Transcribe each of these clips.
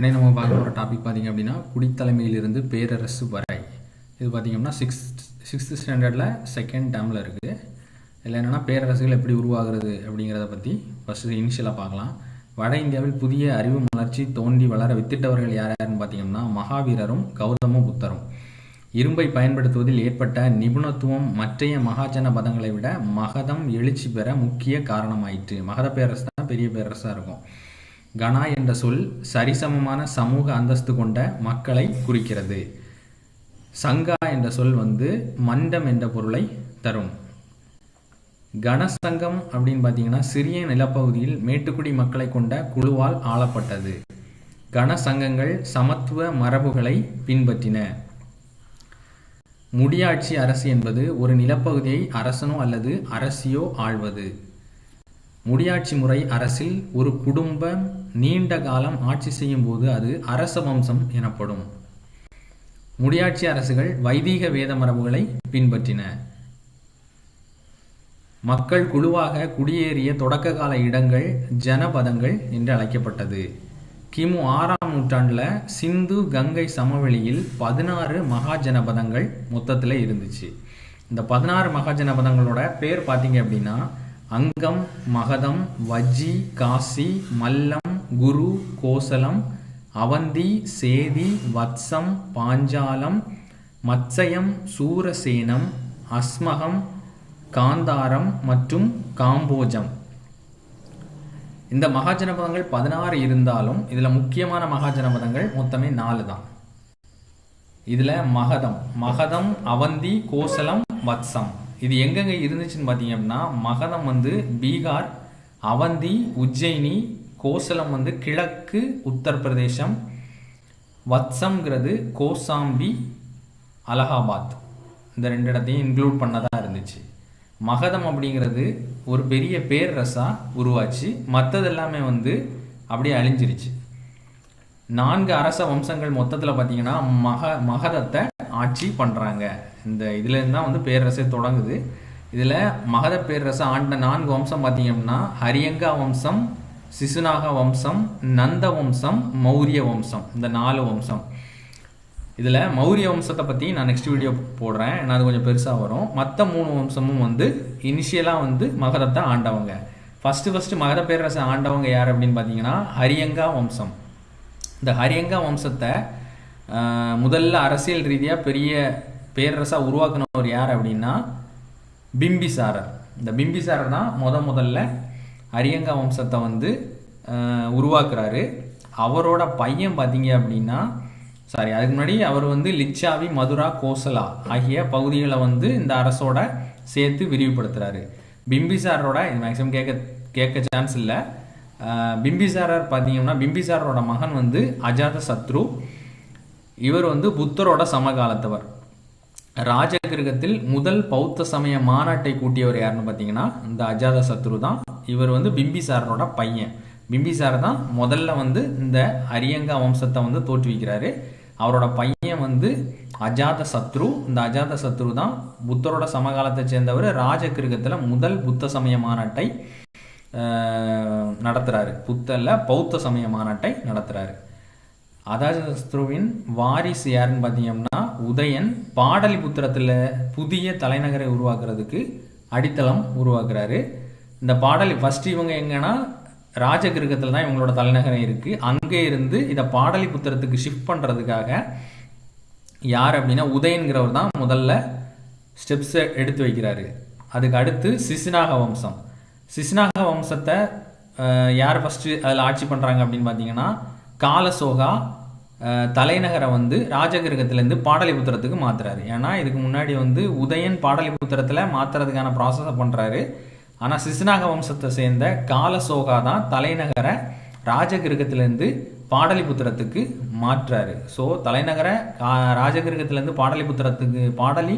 இன்னைக்கு நம்ம பார்க்க போகிற டாபிக் பார்த்தீங்க அப்படின்னா குடித்தலைமையிலிருந்து பேரரசு வரை. இது பார்த்தீங்கன்னா சிக்ஸ்த் சிக்ஸ்த் ஸ்டாண்டர்டில் செகண்ட் டேமில் இருக்குது இதில் என்னென்னா பேரரசுகள் எப்படி உருவாகிறது அப்படிங்கிறத பற்றி ஃபஸ்ட்டு இனிஷியலாக பார்க்கலாம். வட இந்தியாவில் புதிய அறிவு மலர்ச்சி தோண்டி வளர வித்திட்டவர்கள் யார் யாருன்னு பார்த்தீங்கன்னா மகாவீரரும் கௌதம புத்தரும். இரும்பை பயன்படுத்துவதில் ஏற்பட்ட நிபுணத்துவம் மற்றைய மகாஜன பதங்களை விட மகதம் எழுச்சி பெற முக்கிய காரணமாயிற்று. மகத பேரரசு தான் பெரிய பேரரசாக இருக்கும். கனா என்ற சொல் சரிசமமான சமூக அந்தஸ்து கொண்ட மக்களை குறிக்கிறது. சங்கா என்ற சொல் வந்து மண்டம் என்ற பொருளை தரும். கனசங்கம் அப்படின்னு பார்த்தீங்கன்னா சிறிய நிலப்பகுதியில் மேட்டுக்குடி மக்களை கொண்ட குழுவால் ஆளப்பட்டது. கனசங்கங்கள் சமத்துவ மரபுகளை பின்பற்றின. முடியாட்சி அரசு என்பது ஒரு நிலப்பகுதியை அரசனோ அல்லது அரசியோ ஆள்வது. முடியாட்சி முறை அரசில் ஒரு குடும்பம் நீண்ட காலம் ஆட்சி செய்யும் போது அது அரச வம்சம் எனப்படும். முடியாட்சி அரசுகள் வைதீக வேத மரபுகளை பின்பற்றின. மக்கள் குழுவாக குடியேறிய தொடக்க கால இடங்கள் ஜனபதங்கள் என்று அழைக்கப்பட்டது. கிமு ஆறாம் நூற்றாண்டில் சிந்து கங்கை சமவெளியில் பதினாறு மகாஜனபதங்கள் மொத்தத்தில் இருந்துச்சு. இந்த பதினாறு மகாஜனபதங்களோட பேர் பார்த்தீங்க அப்படின்னா அங்கம் மகதம் வஜ்ஜி காசி மல்லம் குரு கோசலம் அவந்தி சேதி வத்சம் பாஞ்சாலம் மத்சயம் சூரசேனம் அஸ்மகம் காந்தாரம் மற்றும் காம்போஜம். இந்த மகாஜனபதங்கள் பதினாறு இருந்தாலும் இதில் முக்கியமான மகாஜனபதங்கள் மொத்தமே நாலு தான். இதில் மகதம் மகதம் அவந்தி கோசலம் வத்சம். இது எங்கெங்க இருந்துச்சுன்னு பார்த்தீங்க அப்படின்னா மகதம் வந்து பீகார் அவந்தி உஜ்ஜயினி கோசலம் வந்து கிழக்கு உத்தரப்பிரதேசம் வத்சம்ங்கிறது கோசாம்பி அலகாபாத். இந்த ரெண்டு இடத்தையும் இன்க்ளூட் பண்ணதாக இருந்துச்சு. மகதம் அப்படிங்கிறது ஒரு பெரிய பேரரசாக உருவாச்சு. மற்றது எல்லாமே வந்து அப்படியே அழிஞ்சிருச்சு. நான்கு அரச வம்சங்கள் மொத்தத்தில் பார்த்தீங்கன்னா மக மகதத்தை ஆட்சி பண்ணுறாங்க இந்த இதுலேருந்து தான் வந்து பேரரசே தொடங்குது. இதில் மகத பேரரசை ஆண்ட நான்கு வம்சம் பார்த்தீங்கன்னா அப்படின்னா ஹரியங்கா வம்சம் சிசுநாக வம்சம் நந்த வம்சம் மௌரிய வம்சம் இந்த நாலு வம்சம். இதில் மௌரிய வம்சத்தை பற்றி நான் நெக்ஸ்ட் வீடியோ போடுறேன். ஏன்னா அது கொஞ்சம் பெருசாக வரும். மற்ற மூணு வம்சமும் வந்து இனிஷியலாக வந்து மகதத்தை ஆண்டவங்க. ஃபஸ்ட்டு ஃபஸ்ட்டு மகத பேரரசை ஆண்டவங்க யார் அப்படின்னு பார்த்தீங்கன்னா ஹரியங்கா வம்சம். இந்த ஹரியங்கா வம்சத்தை முதல்ல அரசியல் ரீதியாக பெரிய பேரரசாக உருவாக்குனவர் யார் அப்படின்னா பிம்பிசாரர். இந்த பிம்பிசாரர் தான் முத முதல்ல ஹரியங்கா வம்சத்தை வந்து உருவாக்குறாரு. அவரோட பையன் பார்த்தீங்க அப்படின்னா சாரி அதுக்கு முன்னாடி அவர் வந்து லிச்சாவி மதுரா கோசலா ஆகிய பகுதிகளை வந்து இந்த அரசோட சேர்த்து விரிவுபடுத்துகிறாரு பிம்பிசாரோட இது மேக்ஸிமம் கேட்க கேட்க சான்ஸ் இல்லை. பிம்பிசாரர் பார்த்தீங்கன்னா பிம்பிசாரரோட மகன் வந்து அஜாத சத்ரு இவர் வந்து புத்தரோட சமகாலத்தவர். ராஜகிருகத்தில் முதல் பௌத்த சமய மாநாட்டை கூட்டியவர் யாருன்னு பார்த்தீங்கன்னா இந்த அஜாத சத்ரு தான். இவர் வந்து பிம்பிசாரரோட பையன். பிம்பிசார் தான் முதல்ல வந்து இந்த அரியங்கா வம்சத்தை வந்து தோற்றுவிக்கிறாரு. அவரோட பையன் வந்து அஜாத சத்ரு இந்த அஜாத சத்ரு தான் புத்தரோட சமகாலத்தை சேர்ந்தவர். ராஜகிருகத்தில் முதல் புத்த சமய மாநாட்டை நடத்துகிறாரு புத்தல்ல பௌத்த சமய மாநாட்டை நடத்துகிறாரு அஜாதசத்ருவின் வாரிசு யாருன்னு பார்த்தீங்கன்னா உதயன் பாடலிபுத்திரத்தில் புதிய தலைநகரை உருவாக்குறதுக்கு அடித்தளம் உருவாக்குறாரு. இந்த பாடலி ஃபர்ஸ்ட் இவங்க எங்கன்னா ராஜகிருகத்தில் தான் இவங்களோட தலைநகரம் இருக்குது அங்கே இருந்து இதை பாடலிபுத்திரத்துக்கு ஷிஃப்ட் பண்ணுறதுக்காக யார் அப்படின்னா உதயன்கிறவர் தான் முதல்ல ஸ்டெப்ஸை எடுத்து வைக்கிறாரு. அதுக்கு அடுத்து சிசுநாக வம்சம். சிசுநாக வம்சத்தை யார் ஃபஸ்ட்டு அதில் ஆட்சி பண்ணுறாங்க அப்படின்னு பார்த்தீங்கன்னா காலசோகா தலைநகரை வந்து ராஜகிரகத்திலேருந்து பாடலிபுத்திரத்துக்கு மாற்றுறாரு ஏன்னா இதுக்கு முன்னாடி வந்து உதயன் பாடலிபுத்திரத்தில் மாற்றுறதுக்கான ப்ராசஸை பண்ணுறாரு ஆனால் சிசுநாக வம்சத்தை சேர்ந்த காலசோகா தான் தலைநகரை ராஜகிரகத்திலேருந்து பாடலிபுத்திரத்துக்கு மாற்றுறாரு ஸோ தலைநகரை ராஜகிரகத்திலேருந்து பாடலிபுத்திரத்துக்கு பாடலி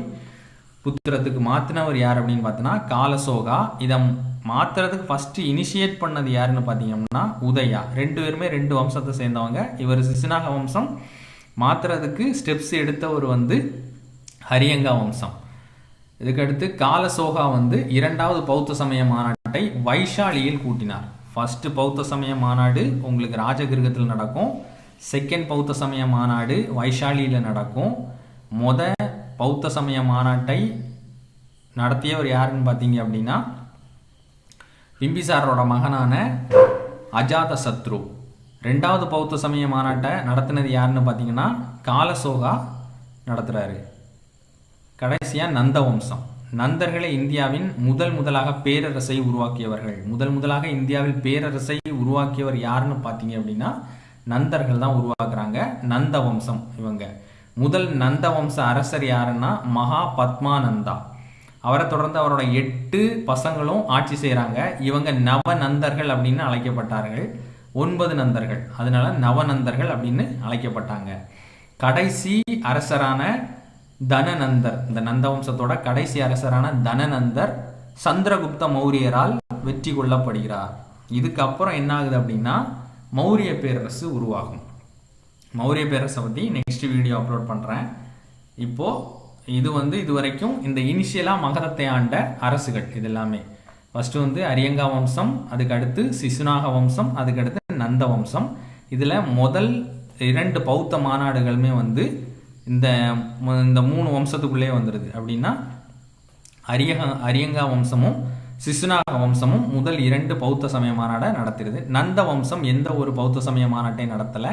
புத்திரத்துக்கு மாற்றினவர் யார் அப்படின்னு பார்த்தோன்னா காலசோகா இதை மாற்றுறதுக்கு ஃபஸ்ட்டு இனிஷியேட் பண்ணது யாருன்னு பார்த்தீங்கன்னா உதயா. ரெண்டு பேருமே ரெண்டு வம்சத்தை சேர்ந்தவங்க. இவர் சிசுநாக வம்சம். மாற்றுறதுக்கு ஸ்டெப்ஸ் எடுத்தவர் வந்து ஹரியங்கா வம்சம். இதுக்கடுத்து காலசோகா வந்து இரண்டாவது பௌத்த சமய மாநாட்டை வைஷாலியில் கூட்டினார். ஃபர்ஸ்ட் பௌத்த சமய மாநாடு உங்களுக்கு ராஜகிருகத்தில் நடக்கும். செகண்ட் பௌத்த சமய மாநாடு வைஷாலியில் நடக்கும். மொத பௌத்த சமய மாநாட்டை நடத்தியவர் யாருன்னு பார்த்தீங்க அப்படின்னா பிம்பிசாரோட மகனான அஜாத சத்ரு ரெண்டாவது பௌத்த சமய மாநாட்டை நடத்தினது யாருன்னு பார்த்தீங்கன்னா காலசோகா நடத்துகிறாரு கடைசியாக நந்த வம்சம் நந்தர்களை இந்தியாவின் முதல் முதலாக பேரரசை உருவாக்கியவர்கள். முதல் முதலாக இந்தியாவில் பேரரசை உருவாக்கியவர் யாருன்னு பார்த்தீங்க அப்படின்னா நந்தர்கள் தான் உருவாக்குறாங்க. நந்த வம்சம் இவங்க. முதல் நந்த வம்ச அரசர் யாருன்னா மகா பத்மானந்தா. அவரை தொடர்ந்து அவரோட எட்டு பசங்களும் ஆட்சி செய்கிறாங்க இவங்க நவநந்தர்கள் அப்படின்னு அழைக்கப்பட்டார்கள். ஒன்பது நந்தர்கள். அதனால நவநந்தர்கள் அப்படின்னு அழைக்கப்பட்டாங்க. கடைசி அரசரான தனநந்தர் இந்த நந்தவம்சத்தோட கடைசி அரசரான தனநந்தர் சந்திரகுப்த மௌரியரால் வெற்றி கொள்ளப்படுகிறார். இதுக்கப்புறம் என்ன ஆகுது அப்படின்னா மௌரிய பேரரசு உருவாகும். மௌரிய பேரரசை பற்றி நெக்ஸ்ட் வீடியோ அப்லோட் பண்ணுறேன் இப்போது இது வந்து இது வரைக்கும் இந்த இனிஷியலாக மகதத்தை ஆண்ட அரசுகள் இது எல்லாமே ஃபஸ்ட்டு வந்து அரியங்கா வம்சம் அதுக்கு அடுத்து சிசுநாக வம்சம் அதுக்கு அடுத்து நந்த வம்சம். இதில் முதல் இரண்டு பௌத்த மாநாடுகளுமே வந்து இந்த இந்த மூணு வம்சத்துக்குள்ளே வந்துடுது அப்படின்னா அரியக அரியங்கா வம்சமும் சிசுநாக வம்சமும் முதல் இரண்டு பௌத்த சமய மாநாடை நடத்திடுது நந்த வம்சம் எந்த ஒரு பௌத்த சமய மாநாட்டை நடத்தலை?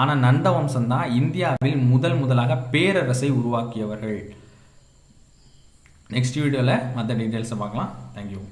ஆனால் நந்த வம்சம் தான் இந்தியாவில் முதல் முதலாக பேரரசை உருவாக்கியவர்கள். நெக்ஸ்ட் வீடியோவில் மற்ற டீட்டெயில்ஸை பார்க்கலாம். தேங்க்யூ